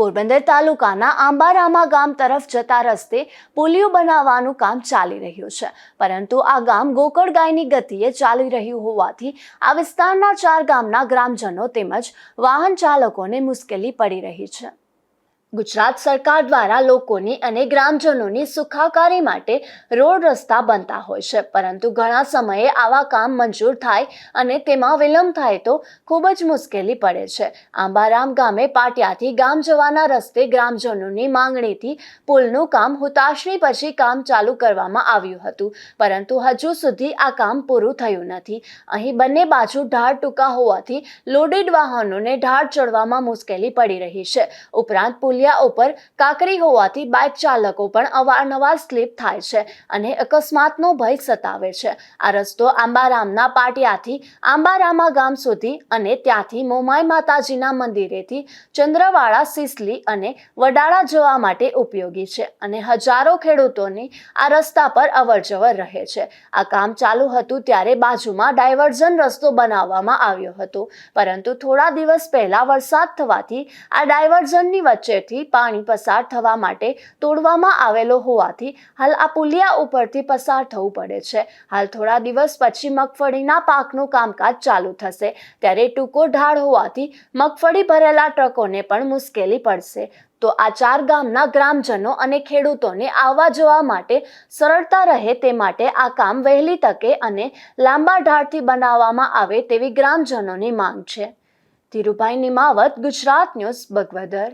પોરબંદર તાલુકાના આંબારામા ગામ તરફ જતા રસ્તે પુલિયો બનાવવાનું કામ ચાલી રહ્યું છે. પરંતુ આ ગામ ગોકળ ગાયની ગતિએ ચાલી રહ્યું હોવાથી આ વિસ્તારના ચાર ગામના ગ્રામજનો તેમજ વાહન ચાલકોને મુશ્કેલી પડી રહી છે. ગુજરાત સરકાર દ્વારા લોકોની અને ગ્રામજનોની સુખાકારી માટે રોડ રસ્તા બનતા હોય છે. પરંતુ ઘણા સમયે આવા કામ મંજૂર થાય અને તેમાં વિલંબ થાય તો ખૂબ જ મુશ્કેલી પડે છે. આંબારામ ગામે પાટિયાથી ગામ જવાના રસ્તે ગ્રામજનોની માંગણીથી પુલનું કામ હુતાશની પછી કામ ચાલુ કરવામાં આવ્યું હતું. પરંતુ હજુ સુધી આ કામ પૂરું થયું નથી. અહીં બંને બાજુ ઢાળ ટૂંકા હોવાથી લોડેડ વાહનોને ઢાળ ચડવામાં મુશ્કેલી પડી રહી છે. ઉપરાંત પુલિયા ઉપર કાંકરી હોવાથી બાઇક ચાલકો પણ અવારનવાર સ્લીપ થાય છે અને અકસ્માતનો ભય સતાવે છે. આ રસ્તો આંબારામના પાટિયાથી આંબારામા ગામ સુધી અને ત્યાંથી મોમાઈ માતાજીના મંદિરેથી ચંદ્રવાળા સિસલી અને વડાળા જવા માટે ઉપયોગી છે અને હજારો ખેડૂતોની આ રસ્તા પર અવરજવર રહે છે. આ કામ ચાલુ હતું ત્યારે બાજુમાં ડાયવર્ઝન રસ્તો બનાવવામાં આવ્યો હતો. પરંતુ થોડા દિવસ પહેલા વરસાદ થવાથી આ ડાયવર્ઝનની વચ્ચેથી પાણી પસાર થવા માટે તોડવામાં આવેલો હોવાથી હાલ આ પુલિયા ઉપરથી પસાર થવું પડે છે. હાલ થોડા દિવસ પછી મગફળીના પાકનું કામકાજ ચાલુ થશે. ત્યારે ટૂંકો ઢાળ હોવાથી મગફળી ભરેલા ટ્રકોને પણ મુશ્કેલી પડશે. તો આ ચાર ગામના ગ્રામજનો અને ખેડૂતોને આવવા જવા માટે સરળતા રહે તે માટે આ કામ વહેલી તકે અને લાંબા ઢાળથી બનાવવામાં આવે તેવી ગ્રામજનોની માંગ છે. ધીરુભાઈ નિમાવત, ગુજરાત ન્યૂઝ, બગવદર.